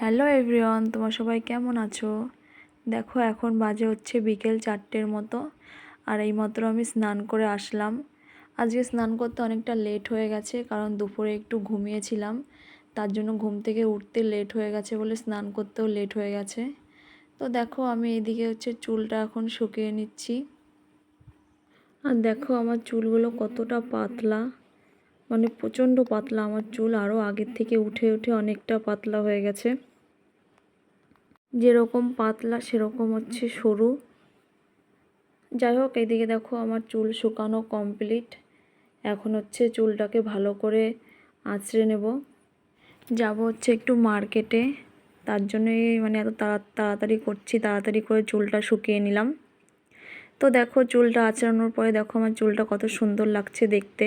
Hello everyone, তোমার সবাই কেমন আছো? দেখো, এখন বাজে হচ্ছে বিকেল চারটের মতো, আর এইমাত্র আমি স্নান করে আসলাম। আজকে স্নান করতে অনেকটা লেট হয়ে গেছে, কারণ দুপুরে একটু ঘুমিয়েছিলাম। তার জন্য ঘুম থেকে উঠতে লেট হয়ে গেছে বলে স্নান করতেও লেট হয়ে গেছে। তো দেখো, আমি এদিকে হচ্ছে চুলটা এখন শুকিয়ে নিচ্ছি। আর দেখো, আমার চুলগুলো কতটা পাতলা। মানে প্রচণ্ড পাতলা, আমার চুল আরও আগের থেকে উঠে উঠে অনেকটা পাতলা হয়ে গেছে। যেরকম পাতলা, সেরকম হচ্ছে সরু। যাই হোক, এদিকে দেখো আমার চুল শুকানো কমপ্লিট এখন হচ্ছে চুলটাকে ভালো করে আঁচড়ে নেব। যাব হচ্ছে একটু মার্কেটে। তার জন্যই মানে এত তাড়াতাড়ি করছি, তাড়াতাড়ি করে চুলটা শুকিয়ে নিলাম। তো দেখো চুলটা আঁচড়ানোর পরে দেখো আমার চুলটা কত সুন্দর লাগছে দেখতে।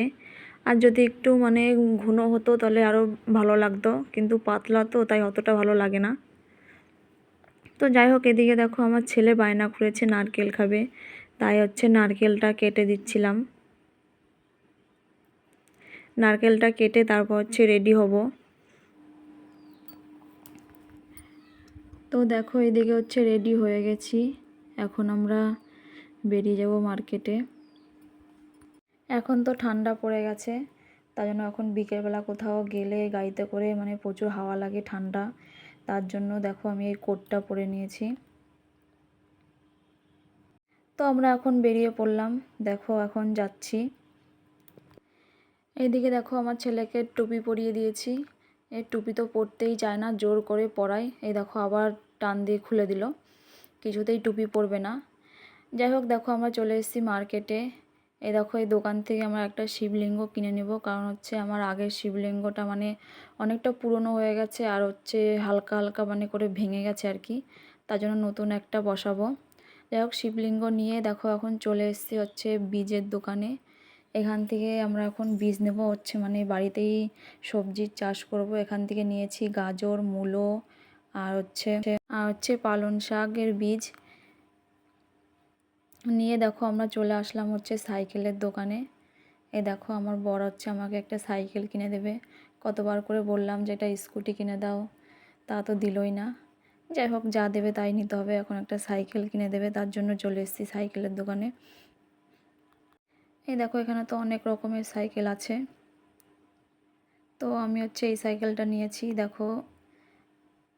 আর যদি একটু মানে ঘন হতো তাহলে আরও ভালো লাগতো, কিন্তু পাতলা তো, তাই অতটা ভালো লাগে না। তো যাই হোক, এদিকে দেখো আমার ছেলে বায়না করেছে, নারকেল খাবে, তাই হচ্ছে নারকেলটা কেটে দিচ্ছিলাম। নারকেলটা কেটে তারপর হচ্ছে রেডি হব। তো দেখো এদিকে হচ্ছে রেডি হয়ে গেছি, এখন আমরা বেরিয়ে যাব মার্কেটে এখন তো ঠান্ডা পড়ে গেছে, তার জন্য এখন বিকেলবেলা কোথাও গেলে গাড়িতে করে মানে প্রচুর হাওয়া লাগে ঠান্ডা, তার জন্য দেখো আমি এই কোটটা পরে নিয়েছি। তো আমরা এখন বেরিয়ে পড়লাম, দেখো এখন যাচ্ছি। এইদিকে দেখো আমার ছেলেকে টুপি পরিয়ে দিয়েছি, এই টুপি তো পরতেই চায় না, জোর করে পরাই এই দেখো আবার টান দিয়ে খুলে দিল, কিছুতেই টুপি পরবে না। যাই হোক দেখো আমরা চলে এসেছি মার্কেটে এই দেখো, এই দোকান থেকে আমার একটা শিবলিঙ্গ কিনে নেব। কারণ হচ্ছে আমার আগের শিবলিঙ্গটা মানে অনেকটা পুরনো হয়ে গেছে আর হচ্ছে হালকা হালকা মানে করে ভেঙে গেছে আর কি। তার জন্য নতুন একটা বসাবো। যাই হোক, শিবলিঙ্গ নিয়ে দেখো এখন চলে এসেছি হচ্ছে বীজের দোকানে। এখান থেকে আমরা এখন বীজ নেব হচ্ছে মানে বাড়িতেই সবজির চাষ করব। এখান থেকে নিয়েছি গাজর, মূলো আর হচ্ছে আর হচ্ছে পালন শাকের বীজ। নিয়ে দেখো আমরা চলে আসলাম হচ্ছে সাইকেলের দোকানে। এ দেখো আমার বর হচ্ছে আমাকে একটা সাইকেল কিনে দেবে। কতবার করে বললাম যে এটা স্কুটি কিনে দাও, তা তো দিলই না। যাই হোক, যা দেবে তাই নিতে হবে। এখন একটা সাইকেল কিনে দেবে, তার জন্য চলে এসেছি সাইকেলের দোকানে। এই দেখো, এখানে তো অনেক রকমের সাইকেল আছে। তো আমি হচ্ছে এই সাইকেলটা নিয়েছি। দেখো,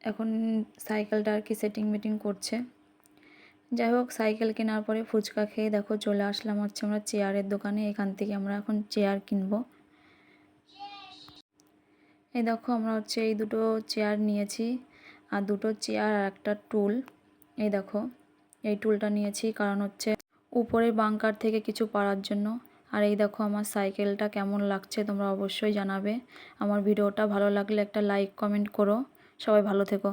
এখন সাইকেলটা আর কি সেটিং মিটিং করছে। যাই হোক, সাইকেল কেনার পরে ফুচকা খেয়ে দেখো চলে আসলাম হচ্ছে আমরা চেয়ারের দোকানে। এখান থেকে আমরা এখন চেয়ার কিনবো। এই দেখো আমরা হচ্ছে এই দুটো চেয়ার নিয়েছি, আর দুটো চেয়ার আর একটা টুল। এই দেখো, এই টুলটা নিয়েছি কারণ হচ্ছে উপরে বাংকার থেকে কিছু পারার জন্য। আর এই দেখো আমার সাইকেলটা কেমন লাগছে তোমরা অবশ্যই জানাবে। আমার ভিডিওটা ভালো লাগলে একটা লাইক, কমেন্ট করো। সবাই ভালো থেকো।